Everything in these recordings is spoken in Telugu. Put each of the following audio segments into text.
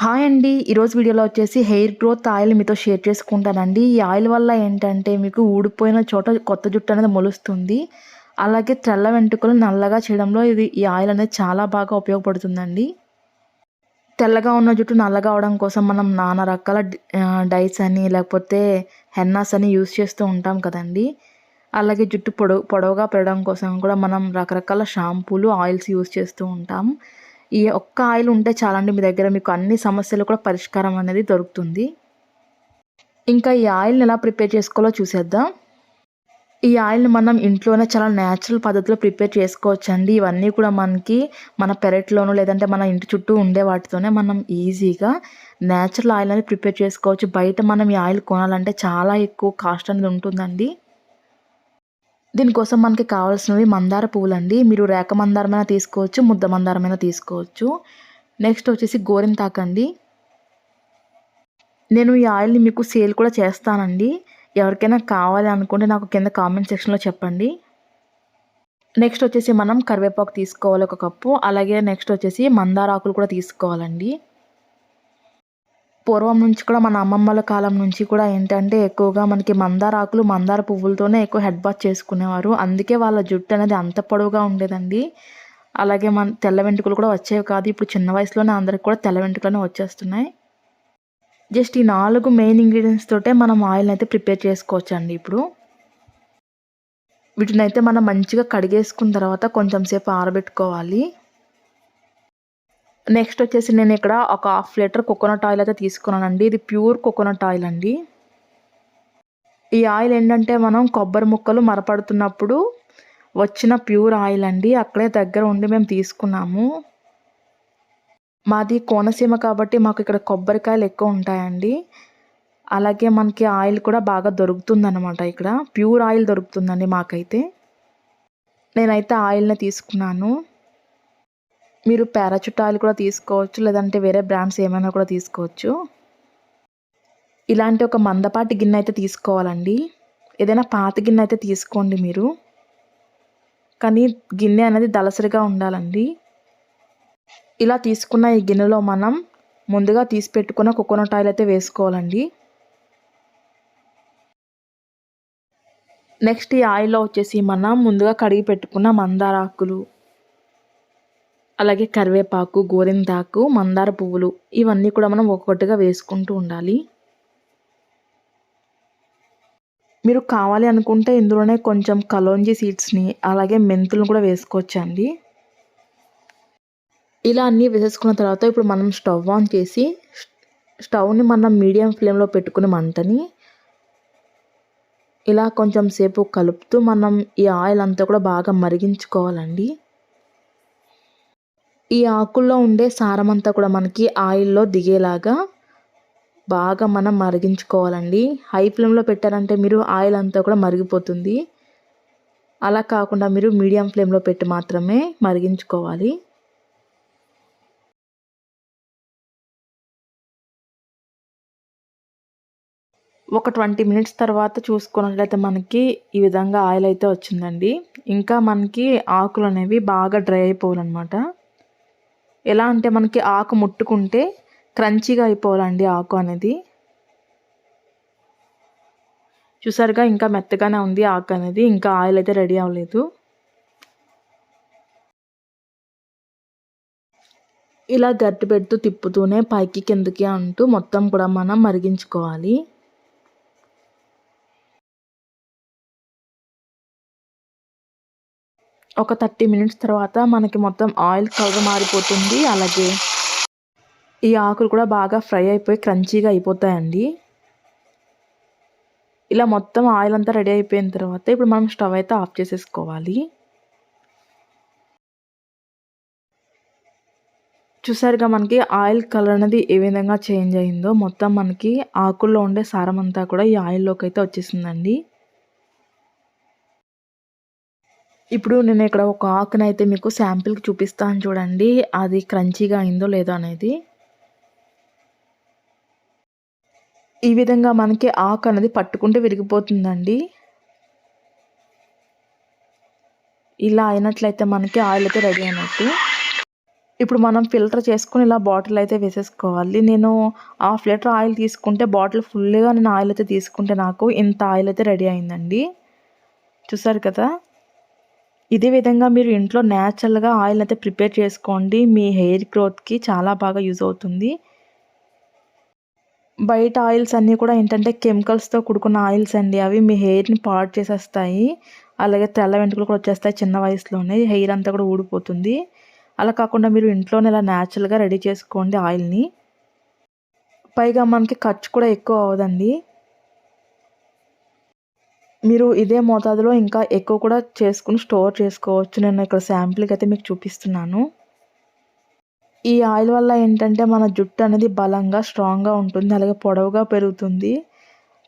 హాయ్ అండి. ఈరోజు వీడియోలో వచ్చేసి హెయిర్ గ్రోత్ ఆయిల్ మీతో షేర్ చేసుకుంటానండి. ఈ ఆయిల్ వల్ల ఏంటంటే మీకు ఊడిపోయిన చోట కొత్త జుట్టు అనేది మొలుస్తుంది. అలాగే తెల్ల వెంట్రుకలు నల్లగా చేయడంలో ఇది ఈ ఆయిల్ అనేది చాలా బాగా ఉపయోగపడుతుందండి. తెల్లగా ఉన్న జుట్టు నల్లగా అవడం కోసం మనం నానా రకాల డైస్ అని లేకపోతే హెన్నాస్ అని యూస్ చేస్తూ ఉంటాం కదండి. అలాగే జుట్టు పొడవు పొడవుగా పెరగడం కోసం కూడా మనం రకరకాల షాంపూలు ఆయిల్స్ యూస్ చేస్తూ ఉంటాం. ఈ ఒక్క ఆయిల్ ఉంటే చాలండి మీ దగ్గర మీకు అన్ని సమస్యలు కూడా పరిష్కారం అనేది దొరుకుతుంది. ఇంకా ఈ ఆయిల్ని ఎలా ప్రిపేర్ చేసుకోవాలో చూసేద్దాం. ఈ ఆయిల్ని మనం ఇంట్లోనే చాలా న్యాచురల్ పద్ధతిలో ప్రిపేర్ చేసుకోవచ్చు అండి ఇవన్నీ కూడా మనకి మన పెరట్లోనూ లేదంటే మన ఇంటి చుట్టూ ఉండే వాటితోనే మనం ఈజీగా న్యాచురల్ ఆయిల్ అనేది ప్రిపేర్ చేసుకోవచ్చు. బయట మనం ఈ ఆయిల్ కొనాలంటే చాలా ఎక్కువ కాస్ట్ అనేది ఉంటుందండి. దీనికోసం మనకి కావాల్సినవి మందార పువ్వులండి. మీరు రేఖ మందారమైన తీసుకోవచ్చు ముద్ద మందారమైన తీసుకోవచ్చు. నెక్స్ట్ వచ్చేసి గోరింతాకండి నేను ఈ ఆయిల్ని మీకు సేల్ కూడా చేస్తానండి. ఎవరికైనా కావాలి అనుకుంటే నాకు కింద కామెంట్ సెక్షన్లో చెప్పండి. నెక్స్ట్ వచ్చేసి మనం కరివేపాకు తీసుకోవాలి ఒక కప్పు. అలాగే నెక్స్ట్ వచ్చేసి మందార ఆకులు కూడా తీసుకోవాలండి. పూర్వం నుంచి కూడా మన అమ్మమ్మల కాలం నుంచి కూడా ఏంటంటే ఎక్కువగా మనకి మందార ఆకులు మందార పువ్వులతోనే ఎక్కువ హెడ్ బాత్ చేసుకునేవారు. అందుకే వాళ్ళ జుట్టు అనేది అంత పొడవుగా ఉండేదండి. అలాగే మన తెల్ల వెంట్రుకలు కూడా వచ్చేవి కాదు. ఇప్పుడు చిన్న వయసులోనే అందరికి కూడా తెల్ల వెంట్రుకలనే వచ్చేస్తున్నాయి. జస్ట్ ఈ నాలుగు మెయిన్ ఇంగ్రీడియంట్స్ తోటే మనం ఆయిల్ని అయితే ప్రిపేర్ చేసుకోవచ్చు అండి ఇప్పుడు. వీటిని అయితే మనం మంచిగా కడిగేసుకున్న తర్వాత కొంచెం సేపు ఆరబెట్టుకోవాలి. నెక్స్ట్ వచ్చేసి నేను ఇక్కడ ఒక హాఫ్ లీటర్ కోకోనట్ ఆయిల్ అయితే తీసుకున్నానండి. ఇది ప్యూర్ కోకోనట్ ఆయిల్ అండి. ఈ ఆయిల్ ఏంటంటే మనం కొబ్బరి ముక్కలు మరపడుతున్నప్పుడు వచ్చిన ప్యూర్ ఆయిల్ అండి. అక్కడే దగ్గర ఉండి మేము తీసుకున్నాము. మాది కోనసీమ కాబట్టి మాకు ఇక్కడ కొబ్బరికాయలు ఎక్కువ ఉంటాయండి. అలాగే మనకి ఆయిల్ కూడా బాగా దొరుకుతుందన్నమాట ఇక్కడ. ప్యూర్ ఆయిల్ దొరుకుతుందండి మాకైతే. నేనైతే ఆయిల్ని తీసుకున్నాను. మీరు పారాచూట్ ఆయిల్ కూడా తీసుకోవచ్చు లేదంటే వేరే బ్రాండ్స్ ఏమైనా కూడా తీసుకోవచ్చు. ఇలాంటి ఒక మందపాటి గిన్నె అయితే తీసుకోవాలండి. ఏదైనా పాత గిన్నె అయితే తీసుకోండి మీరు. కానీ గిన్నె అనేది దలసరిగా ఉండాలండి. ఇలా తీసుకున్న ఈ గిన్నెలో మనం ముందుగా తీసి పెట్టుకున్న కోకోనట్ ఆయిల్ అయితే వేసుకోవాలండి. నెక్స్ట్ ఈ ఆయిల్లో వచ్చేసి మనం ముందుగా కడిగి పెట్టుకున్న మందారాకులు అలాగే కరివేపాకు గోరింతాకు మందార పువ్వులు ఇవన్నీ కూడా మనం ఒక్కొక్కటిగా వేసుకుంటూ ఉండాలి. మీరు కావాలి అనుకుంటే ఇందులోనే కొంచెం కలోంజీ సీడ్స్ని అలాగే మెంతులను కూడా వేసుకోవచ్చండి. ఇలా అన్నీ వేసేసుకున్న తర్వాత ఇప్పుడు మనం స్టవ్ ఆన్ చేసి స్టవ్ని మనం మీడియం ఫ్లేమ్లో పెట్టుకుని మంటని ఇలా కొంచెం సేపు కలుపుతూ మనం ఈ ఆయిల్ అంతా కూడా బాగా మరిగించుకోవాలండి. ఈ ఆకుల్లో ఉండే సారం అంతా కూడా మనకి ఆయిల్లో దిగేలాగా బాగా మనం మరిగించుకోవాలండి. హై ఫ్లేమ్లో పెట్టారంటే మీరు ఆయిల్ అంతా కూడా మరిగిపోతుంది. అలా కాకుండా మీరు మీడియం ఫ్లేమ్లో పెట్టి మాత్రమే మరిగించుకోవాలి. ఒక ట్వంటీ మినిట్స్ తర్వాత చూసుకున్నట్లయితే మనకి ఈ విధంగా ఆయిల్ అయితే వచ్చిందండి. ఇంకా మనకి ఆకులు అనేవి బాగా డ్రై అయిపోవాలన్నమాట. ఎలా అంటే మనకి ఆకు ముట్టుకుంటే క్రంచీగా అయిపోవాలండి ఆకు అనేది. చూసారుగా ఇంకా మెత్తగానే ఉంది ఆకు అనేది ఇంకా ఆయిల్ అయితే రెడీ అవ్వలేదు. ఇలా గట్టి పెడుతూ తిప్పుతూనే పైకి కిందకి అంటూ మొత్తం కూడా మనం మరిగించుకోవాలి. ఒక థర్టీ మినిట్స్ తర్వాత మనకి మొత్తం ఆయిల్ కలర్ మారిపోతుంది. అలాగే ఈ ఆకులు కూడా బాగా ఫ్రై అయిపోయి క్రంచీగా అయిపోతాయండి. ఇలా మొత్తం ఆయిల్ అంతా రెడీ అయిపోయిన తర్వాత ఇప్పుడు మనం స్టవ్ అయితే ఆఫ్ చేసేసుకోవాలి. చూసారుగా మనకి ఆయిల్ కలర్ అనేది ఏ విధంగా చేంజ్ అయిందో మొత్తం మనకి ఆకుల్లో ఉండే సారం అంతా కూడా ఈ ఆయిల్లోకి అయితే వచ్చేసిందండి. ఇప్పుడు నేను ఇక్కడ ఒక ఆకునైతే మీకు శాంపిల్కి చూపిస్తాను చూడండి. అది క్రంచీగా అయిందో లేదో అనేది. ఈ విధంగా మనకి ఆకు అనేది పట్టుకుంటే విరిగిపోతుందండి. ఇలా అయినట్లయితే మనకి ఆయిల్ అయితే రెడీ అయినట్టు. ఇప్పుడు మనం ఫిల్టర్ చేసుకుని ఇలా బాటిల్ అయితే వేసేసుకోవాలి. నేను హాఫ్ లీటర్ ఆయిల్ తీసుకుంటే బాటిల్ ఫుల్గా నేను ఆయిల్ అయితే తీసుకుంటే నాకు ఇంత ఆయిల్ అయితే రెడీ అయిందండి. చూసారు కదా? ఇదే విధంగా మీరు ఇంట్లో న్యాచురల్గా ఆయిల్ అయితే ప్రిపేర్ చేసుకోండి. మీ హెయిర్ గ్రోత్కి చాలా బాగా యూజ్ అవుతుంది. బయట ఆయిల్స్ అన్నీ కూడా ఏంటంటే కెమికల్స్తో కూడుకున్న ఆయిల్స్ అండి. అవి మీ హెయిర్ని పాడు చేసేస్తాయి. అలాగే తెల్ల వెంట్రుకలు కూడా వచ్చేస్తాయి చిన్న వయసులోనే. హెయిర్ అంతా కూడా ఊడిపోతుంది. అలా కాకుండా మీరు ఇంట్లోనే ఇలా న్యాచురల్గా రెడీ చేసుకోండి ఆయిల్ని. పైగా మనకి ఖర్చు కూడా ఎక్కువ అవ్వదండి. మీరు ఇదే మోతాదులో ఇంకా ఎక్కువ కూడా చేసుకుని స్టోర్ చేసుకోవచ్చు. నేను ఇక్కడ శాంపిల్కి అయితే మీకు చూపిస్తున్నాను. ఈ ఆయిల్ వల్ల ఏంటంటే మన జుట్టు అనేది బలంగా స్ట్రాంగ్గా ఉంటుంది. అలాగే పొడవుగా పెరుగుతుంది.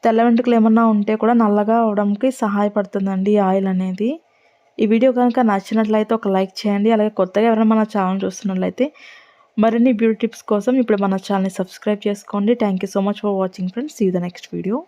తెల్ల వెంట్రుకలు ఏమన్నా ఉంటే కూడా నల్లగా అవడానికి సహాయపడుతుందండి ఈ ఆయిల్ అనేది. ఈ వీడియో కనుక నచ్చినట్లయితే ఒక లైక్ చేయండి. అలాగే కొత్తగా ఎవరైనా మన ఛానల్ చూస్తున్నట్లయితే మరిన్ని బ్యూటీ టిప్స్ కోసం ఇప్పుడు మన ఛానల్ని సబ్స్క్రైబ్ చేసుకోండి. Thank you so much for watching friends. See the next video